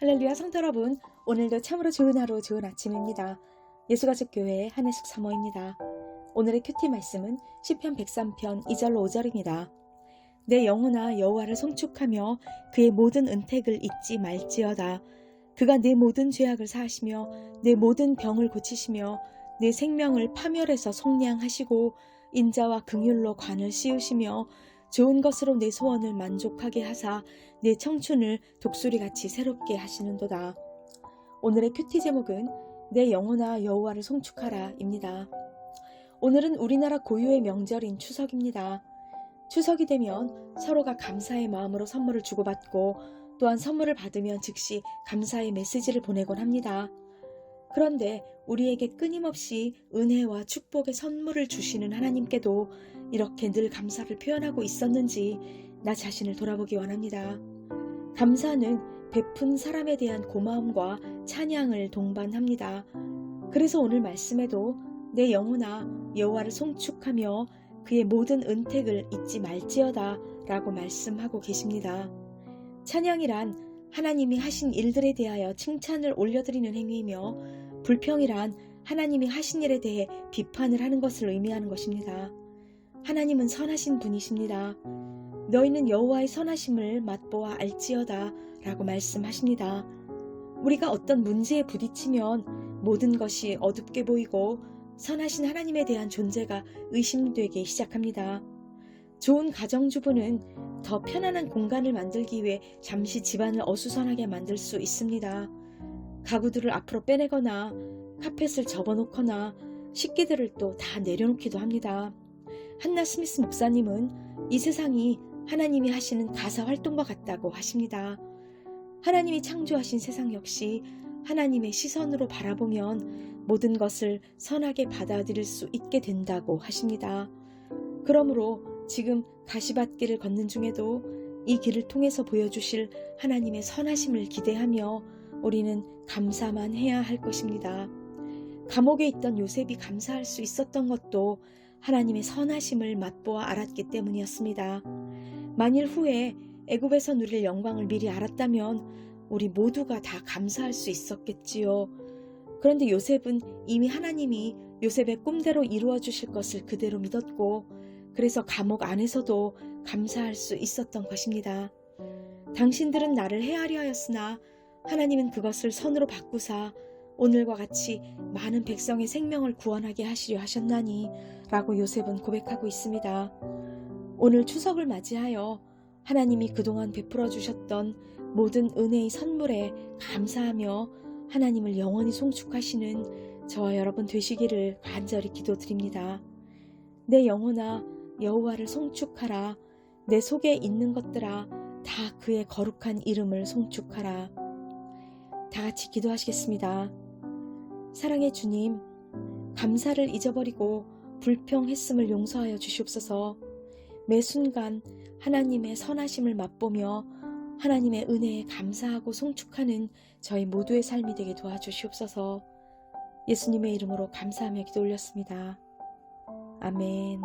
할렐루야 성도 여러분 오늘도 참으로 좋은 하루 좋은 아침입니다. 예수가족 교회 한혜숙 사모입니다. 오늘의 큐티 말씀은 시편 103편 2절로 5절입니다. 내 영혼아 여호와를 송축하며 그의 모든 은택을 잊지 말지어다. 그가 내 모든 죄악을 사하시며 내 모든 병을 고치시며 내 생명을 파멸해서 속량하시고 인자와 긍휼로 관을 씌우시며 좋은 것으로 내 소원을 만족하게 하사 내 청춘을 독수리같이 새롭게 하시는도다. 오늘의 큐티 제목은 내 영혼아 여호와를 송축하라입니다. 오늘은 우리나라 고유의 명절인 추석입니다. 추석이 되면 서로가 감사의 마음으로 선물을 주고받고 또한 선물을 받으면 즉시 감사의 메시지를 보내곤 합니다. 그런데 우리에게 끊임없이 은혜와 축복의 선물을 주시는 하나님께도 이렇게 늘 감사를 표현하고 있었는지 나 자신을 돌아보기 원합니다. 감사는 베푼 사람에 대한 고마움과 찬양을 동반합니다. 그래서 오늘 말씀에도 내 영혼아 여호와를 송축하며 그의 모든 은택을 잊지 말지어다 라고 말씀하고 계십니다. 찬양이란 하나님이 하신 일들에 대하여 칭찬을 올려드리는 행위이며 불평이란 하나님이 하신 일에 대해 비판을 하는 것을 의미하는 것입니다. 하나님은 선하신 분이십니다. 너희는 여호와의 선하심을 맛보아 알지어다 라고 말씀하십니다. 우리가 어떤 문제에 부딪히면 모든 것이 어둡게 보이고 선하신 하나님에 대한 존재가 의심되기 시작합니다. 좋은 가정주부는 더 편안한 공간을 만들기 위해 잠시 집안을 어수선하게 만들 수 있습니다. 가구들을 앞으로 빼내거나 카펫을 접어놓거나 식기들을 또 다 내려놓기도 합니다. 한나 스미스 목사님은 이 세상이 하나님이 하시는 가사 활동과 같다고 하십니다. 하나님이 창조하신 세상 역시 하나님의 시선으로 바라보면 모든 것을 선하게 받아들일 수 있게 된다고 하십니다. 그러므로 지금 가시밭길을 걷는 중에도 이 길을 통해서 보여주실 하나님의 선하심을 기대하며 우리는 감사만 해야 할 것입니다. 감옥에 있던 요셉이 감사할 수 있었던 것도 하나님의 선하심을 맛보아 알았기 때문이었습니다. 만일 후에 애굽에서 누릴 영광을 미리 알았다면 우리 모두가 다 감사할 수 있었겠지요. 그런데 요셉은 이미 하나님이 요셉의 꿈대로 이루어 주실 것을 그대로 믿었고 그래서 감옥 안에서도 감사할 수 있었던 것입니다. 당신들은 나를 헤아려 하였으나 하나님은 그것을 선으로 바꾸사 오늘과 같이 많은 백성의 생명을 구원하게 하시려 하셨나니 라고 요셉은 고백하고 있습니다. 오늘 추석을 맞이하여 하나님이 그동안 베풀어 주셨던 모든 은혜의 선물에 감사하며 하나님을 영원히 송축하시는 저와 여러분 되시기를 간절히 기도드립니다. 내 영혼아 여호와를 송축하라 내 속에 있는 것들아 다 그의 거룩한 이름을 송축하라 다 같이 기도하시겠습니다. 사랑의 주님 감사를 잊어버리고 불평했음을 용서하여 주시옵소서 매 순간 하나님의 선하심을 맛보며 하나님의 은혜에 감사하고 송축하는 저희 모두의 삶이 되게 도와주시옵소서 예수님의 이름으로 감사하며 기도 올렸습니다. 아멘.